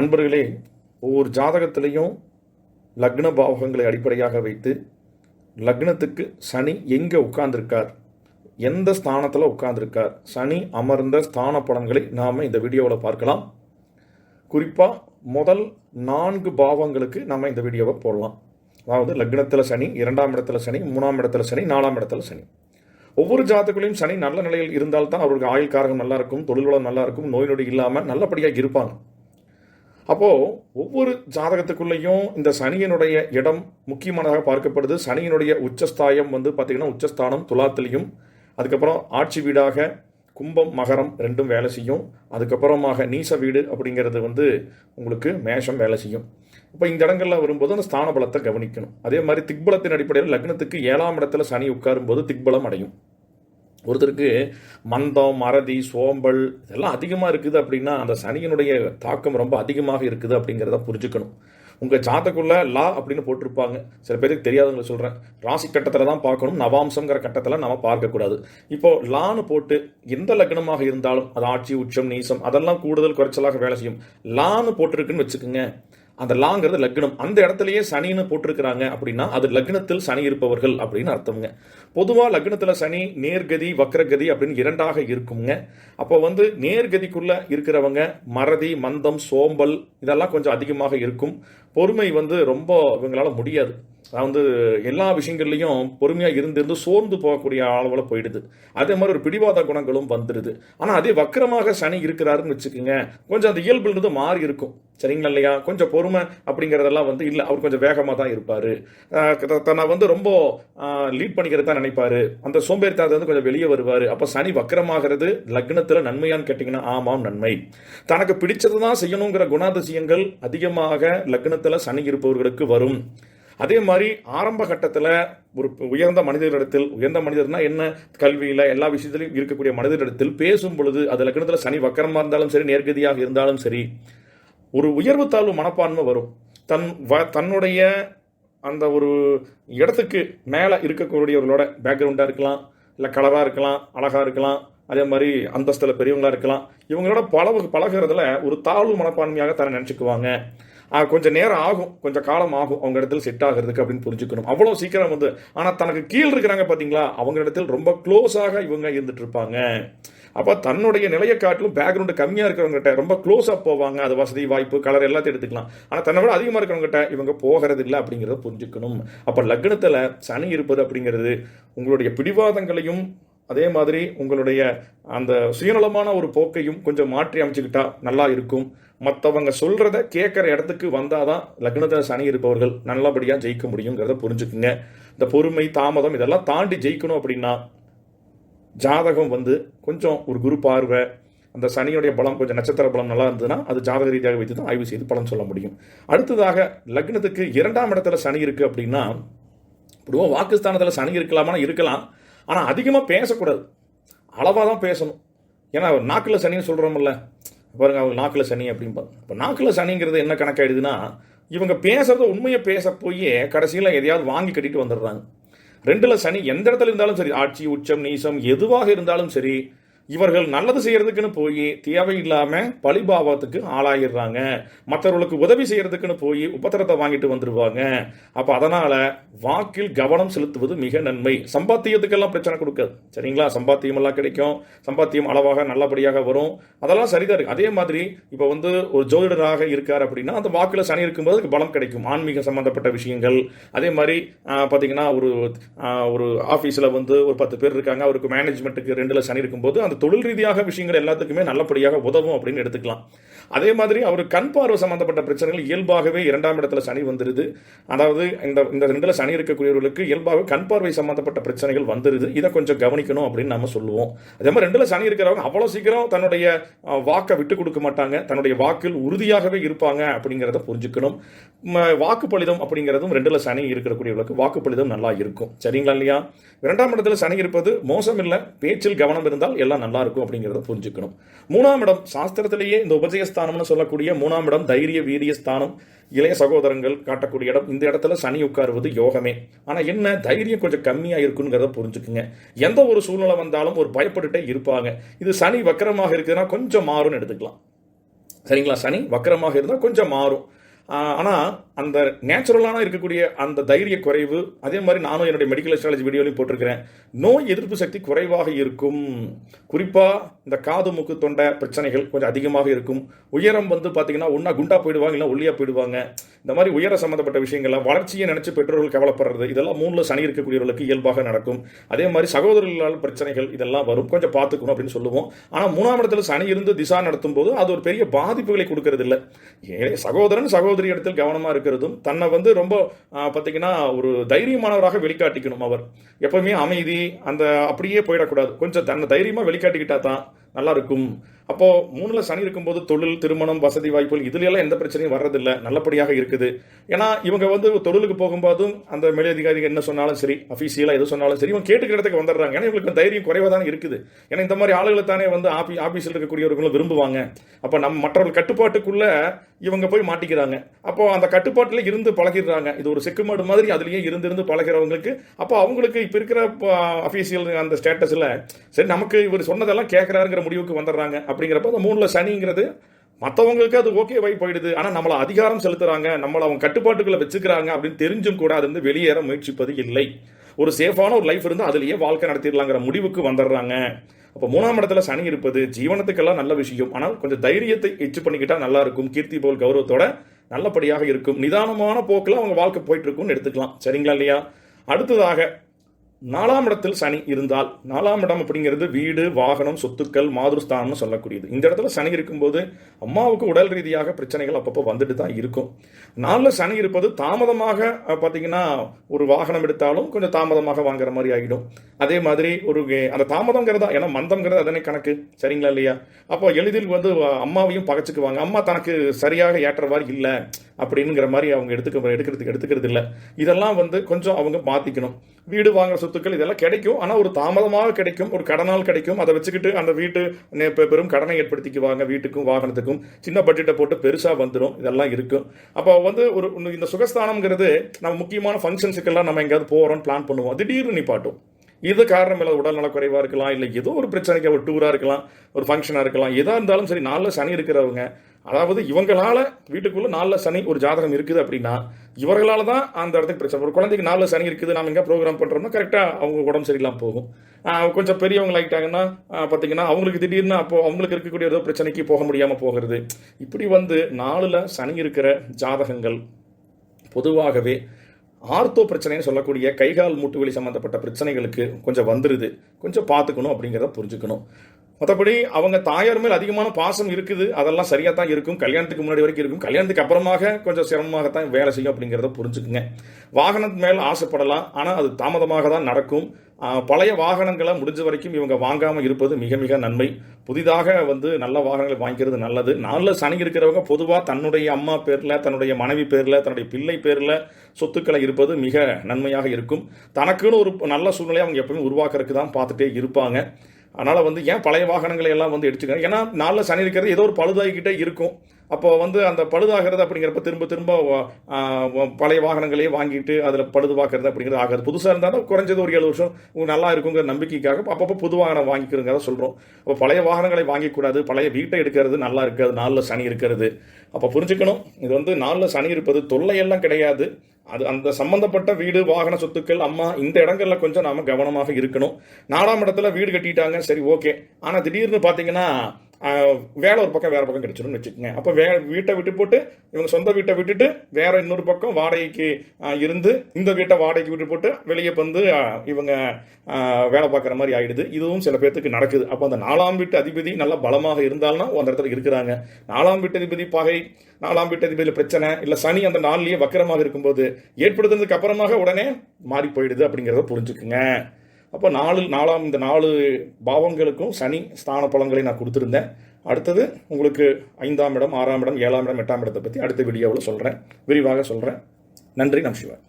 அன்பர்களே ஒவ்வொரு ஜாதகத்திலையும் லக்ன பாவகங்களை அடிப்படையாக வைத்து லக்னத்துக்கு சனி எங்கே உட்கார்ந்திருக்கார் எந்த ஸ்தானத்தில் உட்கார்ந்திருக்கார் சனி அமர்ந்த ஸ்தான படங்களை நாம் இந்த வீடியோவில் பார்க்கலாம். குறிப்பாக முதல் நான்கு பாவங்களுக்கு நம்ம இந்த வீடியோவை போடலாம். அதாவது லக்னத்தில் சனி இரண்டாம் இடத்துல சனி மூணாம் இடத்துல சனி நாலாம் இடத்துல சனி. ஒவ்வொரு ஜாதகங்களையும் சனி நல்ல நிலையில் இருந்தால்தான் அவருக்கு ஆயுள் காரகம் நல்லா இருக்கும் தொழில் வளம் நல்லா இருக்கும் நோய் நொடி இல்லாமல் நல்லபடியாக இருப்பாங்க. அப்போது ஒவ்வொரு ஜாதகத்துக்குள்ளேயும் இந்த சனியினுடைய இடம் முக்கியமானதாக பார்க்கப்படுது. சனியினுடைய உச்சஸ்தாயம் வந்து பார்த்திங்கன்னா உச்சஸ்தானம் துலாத்திலையும் அதுக்கப்புறம் ஆட்சி வீடாக கும்பம் மகரம் ரெண்டும் வேலை செய்யும். அதுக்கப்புறமாக நீச வீடு அப்படிங்கிறது வந்து உங்களுக்கு மேஷம் வேலை செய்யும். இப்போ இந்த இடங்களில் வரும்போது அந்த ஸ்தான பலத்தை கவனிக்கணும். அதே மாதிரி திக்பலத்தின் அடிப்படையில் லக்னத்துக்கு ஏழாம் இடத்துல சனி உட்காரும்போது திக்பலம் அடையும். ஒருத்தருக்கு மந்தம் மறதி சோம்பல் இதெல்லாம் அதிகமாக இருக்குது அப்படின்னா அந்த சனியினுடைய தாக்கம் ரொம்ப அதிகமாக இருக்குது அப்படிங்கிறத புரிஞ்சுக்கணும். உங்கள் ஜாதக்குள்ள லா அப்படின்னு போட்டிருப்பாங்க. சில பேருக்கு தெரியாதவங்களை சொல்கிறேன் ராசி கட்டத்தில் தான் பார்க்கணும். நவாம்சங்கிற கட்டத்தில் நம்ம பார்க்கக்கூடாது. இப்போ லான்னு போட்டு எந்த லக்னமாக இருந்தாலும் அது ஆட்சி உச்சம் நீசம் அதெல்லாம் கூடுதல் குறைச்சலாக வேலை செய்யும். லான்னு போட்டிருக்குன்னு வச்சுக்கோங்க. அந்த லாங்கிறது லக்னம். அந்த இடத்துலயே சனின்னு போட்டிருக்கிறாங்க அப்படின்னா அது லக்னத்தில் சனி இருப்பவர்கள் அப்படின்னு அர்த்தம்ங்க. பொதுவாக லக்னத்தில் சனி நேர்கதி வக்ரகதி அப்படின்னு இரண்டாக இருக்குங்க. அப்போ வந்து நேர்கதிக்குள்ள இருக்கிறவங்க மறதி மந்தம் சோம்பல் இதெல்லாம் கொஞ்சம் அதிகமாக இருக்கும். பொறுமை வந்து ரொம்ப இவங்களால முடியாது. அது வந்து எல்லா விஷயங்கள்லையும் பொறுமையாக இருந்திருந்து சோர்ந்து போகக்கூடிய அளவில் போயிடுது. அதே மாதிரி ஒரு பிடிவாத குணங்களும் வந்துடுது. ஆனால் அதே வக்கரமாக சனி இருக்கிறாருன்னு வச்சுக்கோங்க கொஞ்சம் அந்த இயல்புன்றது மாறி இருக்கும். சரிங்களா இல்லையா? கொஞ்சம் பொறுமை அப்படிங்கிறதெல்லாம் வந்து இல்லை அவர் கொஞ்சம் வேகமாக தான் இருப்பார். தன்னை வந்து ரொம்ப லீட் பண்ணிக்கிறது தான் நினைப்பார். அந்த சோம்பேறித்தனத்தை வந்து கொஞ்சம் வெளியே வருவார். அப்போ சனி வக்கரமாகிறது லக்னத்தில் நன்மையான்னு கேட்டிங்கன்னா ஆமாம் நன்மை. தனக்கு பிடிச்சது தான் செய்யணுங்கிற குணாதிசயங்கள் அதிகமாக லக்னத்தில் சனி இருப்பவர்களுக்கு வரும். அதே மாதிரி ஆரம்ப கட்டத்தில் ஒரு உயர்ந்த மனிதர்களிடத்தில் உயர்ந்த மனிதர்னா என்ன? கல்வியில் எல்லா விஷயத்திலையும் இருக்கக்கூடிய மனிதர்களிடத்தில் பேசும் பொழுது அது லக்னத்தில் சனி வக்கரமாக இருந்தாலும் சரி நேர்கதியாக இருந்தாலும் சரி ஒரு உயர்வு தாழ்வு மனப்பான்மை வரும். தன் வ தன்னுடைய அந்த ஒரு இடத்துக்கு மேலே இருக்கக்கூடியவர்களோட பேக்ரவுண்டாக இருக்கலாம் இல்லை கலராக இருக்கலாம் அழகாக இருக்கலாம் அதே மாதிரி அந்தஸ்தில் பெரியவங்களாக இருக்கலாம். இவங்களோட பழகு பழகிறதுல ஒரு தாழ்வு மனப்பான்மையாக தன்னை நினச்சிக்குவாங்க. கொஞ்சம் நேரம் ஆகும். கொஞ்சம் காலம் ஆகும். அவங்க இடத்துல செட் ஆகிறதுக்கு அப்படின்னு புரிஞ்சுக்கணும். அவ்வளோ சீக்கிரம் வந்து ஆனால் தனக்கு கீழ் இருக்கிறாங்க பார்த்தீங்களா அவங்க இடத்துல ரொம்ப க்ளோஸாக இவங்க இருந்துட்டு இருப்பாங்க. அப்போ தன்னுடைய நிலையை காட்டிலும் பேக்ரவுண்டு கம்மியாக இருக்கிறவங்ககிட்ட ரொம்ப க்ளோஸாக போவாங்க. அது வசதி வாய்ப்பு கலர் எல்லாத்தையும் எடுத்துக்கலாம். ஆனால் தன்னை விட அதிகமாக இருக்கிறவங்ககிட்ட இவங்க போகிறது இல்லை அப்படிங்கிறத புரிஞ்சுக்கணும். அப்போ லக்னத்தில் சனி இருப்பது அப்படிங்கிறது உங்களுடைய பிடிவாதங்களையும் அதே மாதிரி உங்களுடைய அந்த சுயநலமான ஒரு போக்கையும் கொஞ்சம் மாற்றி அமைச்சுக்கிட்டா நல்லா இருக்கும். மற்றவங்க சொல்கிறத கேட்குற இடத்துக்கு வந்தால் தான் லக்னத்தில் சனி இருப்பவர்கள் நல்லபடியாக ஜெயிக்க முடியுங்கிறத புரிஞ்சுக்குங்க. இந்த பொறுமை தாமதம் இதெல்லாம் தாண்டி ஜெயிக்கணும் அப்படின்னா ஜாதகம் வந்து கொஞ்சம் ஒரு குரு பார்வை அந்த சனியுடைய பலம் கொஞ்சம் நட்சத்திர பலம் நல்லா இருந்ததுன்னா அது ஜாதக ரீதியாக வைத்து தான் ஆய்வு செய்து பலன் சொல்ல முடியும். அடுத்ததாக லக்னத்துக்கு இரண்டாம் இடத்துல சனி இருக்குது அப்படின்னா பொதுவாக வாக்குஸ்தானத்தில் சனி இருக்கலாமா இருக்கலாம். ஆனால் அதிகமாக பேசக்கூடாது. அளவாக தான் பேசணும். ஏன்னா நாக்கில் சனின்னு சொல்கிறோம்ல பாருங்க அவங்க நாக்கில் சனி அப்படிம்பாங்க இப்போ நாக்கில் சனிங்கிறது என்ன கணக்காயிடுதுன்னா இவங்க பேசுறத உண்மையை பேச போய் கடைசியில் எதையாவது வாங்கி கட்டிட்டு வந்துடுறாங்க. ரெண்டில் சனி எந்த இடத்துல இருந்தாலும் சரி ஆட்சி உச்சம் நீசம் எதுவாக இருந்தாலும் சரி இவர்கள் நல்லது செய்யறதுக்குன்னு போய் தேவையில்லாமல் பழிபாவத்துக்கு ஆளாயிடுறாங்க. மற்றவர்களுக்கு உதவி செய்யறதுக்குன்னு போய் உபத்திரத்தை வாங்கிட்டு வந்துடுவாங்க அப்போ அதனால் வாக்கில் கவனம் செலுத்துவது மிக நன்மை. சம்பாத்தியத்துக்கெல்லாம் பிரச்சனை கொடுக்காது. சரிங்களா? சம்பாத்தியம் எல்லாம் கிடைக்கும். சம்பாத்தியம் அளவாக நல்லபடியாக வரும். அதெல்லாம் சரிதான் இருக்கு. அதே மாதிரி இப்போ வந்து ஒரு ஜோதிடராக இருக்கார் அப்படின்னா அந்த வாக்கில் சனி இருக்கும்போது அதுக்கு பலம் கிடைக்கும். ஆன்மீக சம்பந்தப்பட்ட விஷயங்கள். அதே மாதிரி பார்த்தீங்கன்னா ஒரு ஒரு ஆஃபீஸில் வந்து ஒரு பத்து பேர் இருக்காங்க. அவருக்கு மேனேஜ்மெண்ட்டுக்கு ரெண்டில் சனி இருக்கும்போது அந்த தொழில் ரீதியாக விஷயங்கள் எல்லாத்துக்குமே நல்லபடியாக உதவும் அப்படின்னு எடுத்துக்கலாம். அதே மாதிரி அவர் கண் பார்வை சம்பந்தப்பட்ட பிரச்சனைகள் இயல்பாகவே இரண்டாம் இடத்துல சனி வந்துருது. அதாவது இந்த இந்த ரெண்டில் சனி இருக்கக்கூடியவர்களுக்கு இயல்பாகவே கண் பார்வை சம்பந்தப்பட்ட பிரச்சனைகள் வந்துருது. இதை கொஞ்சம் கவனிக்கணும் அப்படின்னு நம்ம சொல்லுவோம். அதே மாதிரி ரெண்டில் சனி இருக்கிறவங்க அவ்வளோ சீக்கிரம் தன்னுடைய வாக்கை விட்டு கொடுக்க மாட்டாங்க. தன்னுடைய வாக்கில் உறுதியாகவே இருப்பாங்க அப்படிங்கிறத புரிஞ்சுக்கணும். வாக்குப்பளிதம் அப்படிங்கிறதும் ரெண்டில் சனி இருக்கக்கூடியவர்களுக்கு வாக்குப்பளிதம் நல்லா இருக்கும். சரிங்களா இல்லையா? இரண்டாம் இடத்துல சனி இருப்பது மோசம் இல்லை பேச்சில் கவனம் இருந்தால் எல்லாம் நல்லா இருக்கும் அப்படிங்கிறத புரிஞ்சுக்கணும். மூணாம் இடம் சாஸ்திரத்திலேயே இந்த உபஜயஸ்தானம்னு சொல்லக்கூடிய மூணாம் இடம் தைரிய வீரிய ஸ்தானம் இளைய சகோதரங்கள் காட்டக்கூடிய இடம். இந்த இடத்துல சனி உட்காருவது யோகமே. ஆனால் என்ன தைரியம் கொஞ்சம் கம்மியாக இருக்குங்கிறத புரிஞ்சுக்குங்க. எந்த ஒரு சூழ்நிலை வந்தாலும் ஒரு பயப்பட்டுட்டே இருப்பாங்க. இது சனி வக்கரமாக இருக்குதுன்னா கொஞ்சம் மாறும்னு எடுத்துக்கலாம். சரிங்களா? சனி வக்கரமாக இருந்தால் கொஞ்சம் மாறும். ஆனால் அந்த நேச்சுரலான இருக்கக்கூடிய அந்த தைரிய குறைவு அதே மாதிரி நானும் என்னுடைய மெடிக்கல் அஸ்ட்ராலஜி வீடியோலையும் போட்டிருக்கிறேன். நோய் எதிர்ப்பு சக்தி குறைவாக இருக்கும். குறிப்பாக இந்த காது மூக்கு தொண்டை பிரச்சனைகள் கொஞ்சம் அதிகமாக இருக்கும். உயரம் வந்து பார்த்தீங்கன்னா ஒன்றா குண்டா போயிடுவாங்க இல்லை ஒல்லியாக போயிடுவாங்க. இந்த மாதிரி உயர சம்மந்தப்பட்ட விஷயங்கள்லாம் வளர்ச்சியை நினச்சி பெற்றோர்கள் கவலைப்படுறது இதெல்லாம் மூணில் சனி இருக்கக்கூடியவர்களுக்கு இயல்பாக நடக்கும். அதே மாதிரி சகோதரர்களால் பிரச்சனைகள் இதெல்லாம் வரும். கொஞ்சம் பார்த்துக்கணும் அப்படின்னு சொல்லுவோம். ஆனால் மூணாம் இடத்துல சனி இருந்து திசா நடத்தும் போது அது ஒரு பெரிய பாதிப்புகளை கொடுக்கறது இல்லை ஏ சகோதரன் சகோதரி இடத்தில் கவனமாக இருக்கிறதும் தன்னை வந்து ரொம்ப பார்த்தீங்கன்னா ஒரு தைரியமானவராக வெளிக்காட்டிக்கணும் அவர். எப்பவுமே அமைதி அந்த அப்படியே போயிடக்கூடாது. கொஞ்சம் தன்னை தைரியமாக வெளிக்காட்டிக்கிட்டா தான் நல்லா இருக்கும் அப்போது மூணில் சனி இருக்கும்போது தொழில் திருமணம் வசதி வாய்ப்புகள் இதுலையெல்லாம் எந்த பிரச்சனையும் வர்றதில்லை. நல்லபடியாக இருக்குது. ஏன்னா இவங்க வந்து தொழிலுக்கு போகும்போதும் அந்த மேலதிகாரிகள் என்ன சொன்னாலும் சரி அஃபீஷியலாக எது சொன்னாலும் சரி இவங்க கேட்டுக்கிற இடத்துக்கு வந்துடுறாங்க. ஏன்னா இவங்களுக்கு தைரியம் குறைவாக தான் இருக்குது. ஏன்னா இந்த மாதிரி ஆளுகளை தானே வந்து ஆபி ஆஃபீஸில் இருக்கக்கூடியவர்களும் விரும்புவாங்க. அப்போ நம்ம மற்றவர்கள் கட்டுப்பாட்டுக்குள்ளே இவங்க போய் மாட்டிக்கிறாங்க. அப்போ அந்த கட்டுப்பாட்டில் இருந்து பழகிடுறாங்க. இது ஒரு செக்குமாடு மாதிரி அதுலேயே இருந்து இருந்து பழகிறவங்களுக்கு அப்போ அவங்களுக்கு இப்போ இருக்கிற அஃபீஷியல் அந்த ஸ்டேட்டஸில் சரி நமக்கு இவர் சொன்னதெல்லாம் கேட்குறாருங்கிற முடிவுக்கு வந்துடுறாங்க. அப்படிங்கிறப்ப அந்த மூணில் சனிங்கிறது மற்றவங்களுக்கு அது ஓகே வை போயிடுது. ஆனால் நம்மளை அதிகாரம் செலுத்துறாங்க நம்மளை அவங்க கட்டுப்பாட்டுக்குள்ள வச்சுக்கிறாங்க அப்படின்னு தெரிஞ்சும் கூட அது வந்து வெளியேற முயற்சிப்பது இல்லை. ஒரு சேஃபான ஒரு லைஃப் இருந்து அதுலேயே வாழ்க்கை நடத்திடலாங்கிற முடிவுக்கு வந்துடுறாங்க. அப்போ மூணாம் இடத்துல சனி இருப்பது ஜீவனத்துக்கெல்லாம் நல்ல விஷயம். ஆனால் கொஞ்சம் தைரியத்தை எச்சு பண்ணிக்கிட்டால் நல்லா இருக்கும். கீர்த்தி போல் கௌரவத்தோட நல்லபடியாக இருக்கும். நிதானமான போக்கில் அவங்க வாழ்க்கை போயிட்டு இருக்கும்னு எடுத்துக்கலாம். சரிங்களா இல்லையா? அடுத்ததாக நாலாம் இடத்தில் சனி இருந்தால் நாலாம் இடம் அப்படிங்கிறது வீடு வாகனம் சொத்துக்கள் மாதுருஸ்தானம்னு சொல்லக்கூடியது. இந்த இடத்துல சனி இருக்கும்போது அம்மாவுக்கு உடல் ரீதியாக பிரச்சனைகள் அப்பப்போ வந்துட்டு தான் இருக்கும். நாளில் சனி இருப்பது தாமதமாக பார்த்தீங்கன்னா ஒரு வாகனம் எடுத்தாலும் கொஞ்சம் தாமதமாக வாங்குற மாதிரி ஆகிடும். அதே மாதிரி ஒரு அந்த தாமதங்கிறதா ஏன்னா மந்தம்ங்கிறது அதனை கணக்கு. சரிங்களா இல்லையா? அப்போ எளிதில் வந்து அம்மாவையும் பகச்சுக்குவாங்க. அம்மா தனக்கு சரியாக ஏற்றவாறு இல்லை அப்படிங்கிற மாதிரி அவங்க எடுத்துக்க எடுக்கிறதுக்கு எடுத்துக்கிறது இல்லை இதெல்லாம் வந்து கொஞ்சம் அவங்க மாற்றிக்கணும் வீடு வாங்குற சொத்துக்கள் இதெல்லாம் கிடைக்கும். ஆனால் ஒரு தாமதமாக கிடைக்கும் ஒரு கடனால் கிடைக்கும். அதை வச்சுக்கிட்டு அந்த வீட்டு பெரும் கடனை ஏற்படுத்திக்குவாங்க வீட்டுக்கும் வாகனத்துக்கும். சின்ன பட்ஜெட்டை போட்டு பெருசாக வந்துடும் இதெல்லாம் இருக்கும். அப்போ வந்து ஒரு இந்த சுகஸ்தானம்ங்கிறது நம்ம முக்கியமான ஃபங்க்ஷன்ஸுக்கெல்லாம் நம்ம எங்கேயாவது போகிறோம் பிளான் பண்ணுவோம். திடீர்னு நிப்பாட்டும் இது காரணம் இல்லை உடல் குறைவாக இருக்கலாம் இல்லை ஏதோ ஒரு பிரச்சனைக்கு ஒரு டூராக இருக்கலாம் ஒரு ஃபங்க்ஷனாக இருக்கலாம். எதாக இருந்தாலும் சரி நாளில் சனி இருக்கிறவங்க அதாவது இவங்களால வீட்டுக்குள்ளே நாலில் சனி ஒரு ஜாதகம் இருக்குது அப்படின்னா இவர்களால் தான் அந்த இடத்துக்கு பிரச்சனை. ஒரு குழந்தைக்கு நாளில் சனி இருக்குது நம்ம எங்கே ப்ரோக்ராம் பண்ணுறோம்னா கரெக்டாக அவங்க உடம்பு சரியில்லாமல் போகும். கொஞ்சம் பெரியவங்க ஆகிட்டாங்கன்னா பார்த்தீங்கன்னா அவங்களுக்கு திடீர்னு அப்போ அவங்களுக்கு இருக்கக்கூடிய ஏதோ பிரச்சனைக்கு போக முடியாமல் போகிறது. இப்படி வந்து நாலில் சனி இருக்கிற ஜாதகங்கள் பொதுவாகவே ஆர்த்தோ பிரச்சனைன்னு சொல்லக்கூடிய கைகால் மூட்டுவெளி சம்மந்தப்பட்ட பிரச்சனைகளுக்கு கொஞ்சம் வந்துடுது கொஞ்சம் பார்த்துக்கணும் அப்படிங்கிறத புரிஞ்சுக்கணும். மற்றபடி அவங்க தாயார் மேல் அதிகமான பாசம் இருக்குது. அதெல்லாம் சரியாக தான் இருக்கும். கல்யாணத்துக்கு முன்னாடி வரைக்கும் இருக்கும். கல்யாணத்துக்கு அப்புறமாக கொஞ்சம் சிரமமாகத்தான் வேலை செய்யும் அப்படிங்கிறத புரிஞ்சுக்குங்க. வாகனத்து மேல் ஆசைப்படலாம். ஆனால் அது தாமதமாக தான் நடக்கும் பழைய வாகனங்களை முடிஞ்ச வரைக்கும் இவங்க வாங்காமல் இருப்பது மிக மிக நன்மை. புதிதாக வந்து நல்ல வாகனங்களை வாங்கிக்கிறது நல்லது. நாளில் சனி இருக்கிறவங்க பொதுவாக தன்னுடைய அம்மா பேரில் தன்னுடைய மனைவி பேரில் தன்னுடைய பிள்ளை பேரில் சொத்துக்களை இருப்பது மிக நன்மையாக இருக்கும். தனக்குன்னு ஒரு நல்ல சூழ்நிலையை அவங்க எப்பவுமே உருவாக்குறதுக்கு தான் பார்த்துட்டே இருப்பாங்க. அதனால் வந்து ஏன் பழைய வாகனங்களை எல்லாம் வந்து எடுத்துக்கணும் ஏன்னா நாளில் சனி இருக்கிறது ஏதோ ஒரு பழுதாகிக்கிட்டே இருக்கும். அப்போ வந்து அந்த பழுதாகிறது அப்படிங்கிறப்ப திரும்ப திரும்ப பழைய வாகனங்களையே வாங்கிட்டு அதில் பழுதுவாக்குறது அப்படிங்கிறது ஆகாது. புதுசாக இருந்தாலும் குறைஞ்சது ஒரு ஏழு வருஷம். நல்லா இருக்குங்கிற நம்பிக்கைக்காக அப்பப்போ புது வாகனம் வாங்கிக்கிறோங்க சொல்கிறோம் அப்போ பழைய வாகனங்களை வாங்கிக்கூடாது. பழைய வீட்டை எடுக்கிறது நல்லா இருக்காது. நாளில் சனி இருக்கிறது. அப்போ புரிஞ்சுக்கணும். இது வந்து நாளில் சனி இருப்பது தொல்லையெல்லாம் கிடையாது. அது அந்த சம்பந்தப்பட்ட வீடு வாகன சொத்துக்கள் அம்மா இந்த இடங்கள்ல கொஞ்சம் நாம கவனமாக இருக்கணும். நாலாம் இடத்துல வீடு கட்டிட்டாங்க சரி ஓகே. ஆனால் திடீர்னு பார்த்தீங்கன்னா வேலை ஒரு பக்கம் வேறு பக்கம் கிடைச்சிரும்னு வச்சுக்கோங்க. அப்போ வே வீட்டை விட்டு போட்டு இவங்க சொந்த வீட்டை விட்டுட்டு வேறு இன்னொரு பக்கம் வாடகைக்கு இருந்து இந்த வீட்டை வாடகைக்கு விட்டு போட்டு வெளியே வந்து இவங்க வேலை பார்க்குற மாதிரி ஆகிடுது இதுவும் சில பேர்த்துக்கு நடக்குது. அப்போ அந்த நாலாம் வீட்டு அதிபதி நல்லா பலமாக இருந்தால்னா அந்த இடத்துல இருக்கிறாங்க. நாலாம் வீட்டு அதிபதி பகை நாலாம் வீட்டு அதிபதியில் பிரச்சனை இல்லை சனி அந்த நாள்லேயே வக்கரமாக இருக்கும்போது ஏற்படுத்துனதுக்கு அப்புறமாக உடனே மாறி போயிடுது அப்படிங்கிறத புரிஞ்சுக்குங்க. அப்போ நாலு நாலாம் இந்த நாலு பாவங்களுக்கும் சனி ஸ்தான பலன்களை நான் கொடுத்துருந்தேன். அடுத்தது உங்களுக்கு ஐந்தாம் இடம் ஆறாம் இடம் ஏழாம் இடம் எட்டாம் இடத்தை பற்றி அடுத்த வீடியோவில் சொல்கிறேன் விரிவாக சொல்கிறேன் நன்றி நம் சிவன்